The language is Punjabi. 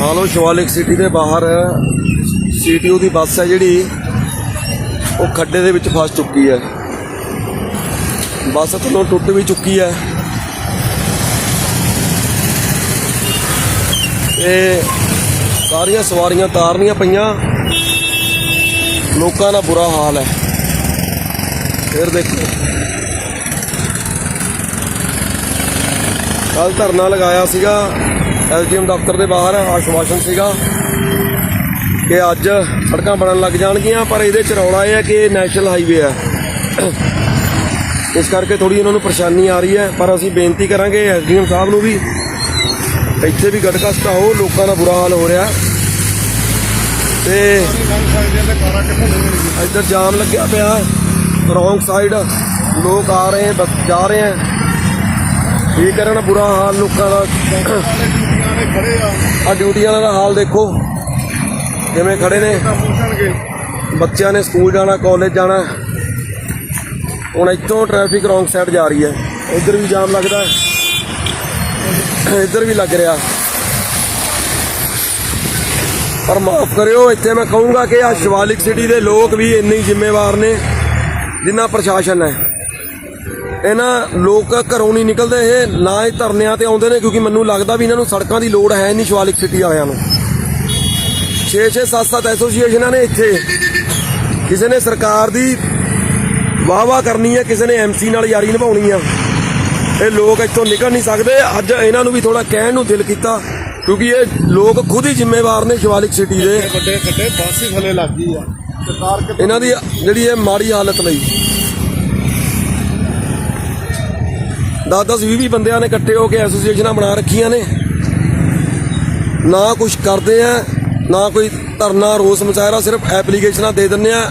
ਹਾਲੋ ਲਓ ਸ਼ਿਵਾਲਿਕ ਸਿਟੀ ਦੇ ਬਾਹਰ ਸੀਟੀਓ ਦੀ ਬੱਸ ਹੈ ਜਿਹੜੀ, ਉਹ ਖੱਡੇ ਦੇ ਵਿੱਚ ਫਸ ਚੁੱਕੀ ਹੈ। ਬੱਸ ਥੱਲੋਂ ਟੁੱਟ ਵੀ ਚੁੱਕੀ ਹੈ। ਤੇ ਸਾਰੀਆਂ ਸਵਾਰੀਆਂ ਤਾਰਨੀਆਂ ਪਈਆਂ। ਲੋਕਾਂ ਦਾ ਬੁਰਾ ਹਾਲ ਹੈ। ਫਿਰ ਦੇਖੋ। ਕੱਲ ਧਰਨਾ ਲਗਾਇਆ ਸੀਗਾ। ਐਸਡੀਐਮ ਦਫ਼ਤਰ ਦੇ ਬਾਹਰ ਆਸ਼ਵਾਸਨ ਸੀਗਾ ਕਿ ਅੱਜ ਸੜਕਾਂ ਬਣਨ ਲੱਗ ਜਾਣਗੀਆਂ, ਪਰ ਇਹਦੇ ਚ ਰੌਲਾ ਇਹ ਹੈ ਕਿ ਇਹ ਨੈਸ਼ਨਲ ਹਾਈਵੇ ਹੈ। ਇਸ ਕਰਕੇ ਥੋੜੀ ਉਹਨਾਂ ਨੂੰ ਪਰੇਸ਼ਾਨੀ ਆ ਰਹੀ ਹੈ, ਪਰ ਅਸੀਂ ਬੇਨਤੀ ਕਰਾਂਗੇ ਐਸਡੀਐਮ ਸਾਹਿਬ ਨੂੰ ਵੀ, ਇੱਥੇ ਵੀ ਗੜਕਾ ਸਟਾਓ ਲੋਕਾਂ ਦਾ ਬੁਰਾ ਹਾਲ ਹੋ ਰਿਹਾ। ਤੇ ਇੱਧਰ ਜਾਮ ਲੱਗਿਆ ਪਿਆ ਰੋਂਗ ਸਾਈਡ ਲੋਕ ਆ ਰਹੇ ਹੈ ਜਾ ਰਹੇ ਹੈ। ਕੀ ਕਰਨ ਬੁਰਾ ਹਾਲ, ਲੋਕਾਂ ਦਾ? ਆ ਡਿਊਟੀ ਵਾਲਿਆਂ ਦਾ ਹਾਲ ਦੇਖੋ। ਕਿਵੇਂ ਖੜੇ ਨੇ? ਬੱਚਿਆਂ ਨੇ ਸਕੂਲ ਜਾਣਾ, ਕਾਲਜ ਜਾਣਾ। ਹੁਣ ਇੱਥੋਂ ਟ੍ਰੈਫਿਕ ਰੋਂਗ ਸਾਈਡ ਜਾ ਰਹੀ ਹੈ। ਇੱਧਰ ਵੀ ਜਾਮ ਲੱਗਦਾ ਇੱਧਰ ਵੀ ਲੱਗ ਰਿਹਾ। ਪਰ ਮਾਫ ਕਰਿਓ, ਇੱਥੇ ਮੈਂ ਕਹੂੰਗਾ ਕਿ ਆ ਸ਼ਿਵਾਲਿਕ ਸਿਟੀ ਦੇ ਲੋਕ ਵੀ ਇੰਨੇ ਜ਼ਿੰਮੇਵਾਰ ਨੇ, ਜਿੰਨਾ ਪ੍ਰਸ਼ਾਸਨ ਹੈ। ਇਹਨਾਂ ਲੋਕ ਘਰੋਂ ਨਹੀਂ ਨਿਕਲਦੇ ਇਹ ਨਾ ਹੀ ਧਰਨਿਆਂ ਤੇ ਆਉਂਦੇ ਨੇ ਕਿਉਂਕਿ ਮੈਨੂੰ ਲੱਗਦਾ ਵੀ ਇਹਨਾਂ ਨੂੰ ਸੜਕਾਂ ਦੀ ਲੋੜ ਹੈ ਨਹੀਂ ਸ਼ਿਵਾਲਿਕ ਸਿਟੀ ਵਾਲਿਆਂ ਨੂੰ। 6-6 7-7 ਐਸੋਸੀਏਸ਼ਨਾਂ ਨੇ ਇੱਥੇ। ਕਿਸੇ ਨੇ ਸਰਕਾਰ ਦੀ ਵਾਹ ਕਰਨੀ ਹੈ ਕਿਸੇ ਨੇ ਐਮਸੀ ਨਾਲ ਯਾਰੀ ਨਿਭਾਉਣੀ ਆ। ਇਹ ਲੋਕ ਇੱਥੋਂ ਨਿਕਲ ਨਹੀਂ ਸਕਦੇ। ਅੱਜ ਇਹਨਾਂ ਨੂੰ ਵੀ ਥੋੜਾ ਕਹਿਣ ਨੂੰ ਦਿਲ ਕੀਤਾ ਕਿਉਂਕਿ ਇਹ ਲੋਕ ਖੁਦ ਹੀ ਜ਼ਿੰਮੇਵਾਰ ਨੇ ਸ਼ਿਵਾਲਿਕ ਸਿਟੀ ਦੇ। ਵੱਡੇ ਖੱਡੇ ਬੱਸ ਥੱਲੇ ਲੱਗ ਆ। ਸਰਕਾਰ ਇਹਨਾਂ ਦੀ ਜਿਹੜੀ ਇਹ ਮਾੜੀ ਹਾਲਤ ਲਈ। 10-10 20 ਬੰਦਿਆਂ ਨੇ ਇਕੱਠੇ ਹੋ ਕੇ ਐਸੋਸੀਏਸ਼ਨਾਂ ਬਣਾ ਰੱਖੀਆਂ ਨੇ। ਨਾ ਕੁਝ ਕਰਦੇ ਆ, ਨਾ ਕੋਈ ਧਰਨਾ, ਰੋਸ ਮੁਜ਼ਾਹਰਾ ਸਿਰਫ ਐਪਲੀਕੇਸ਼ਨਾਂ ਦੇ ਦਿੰਦੇ ਆ।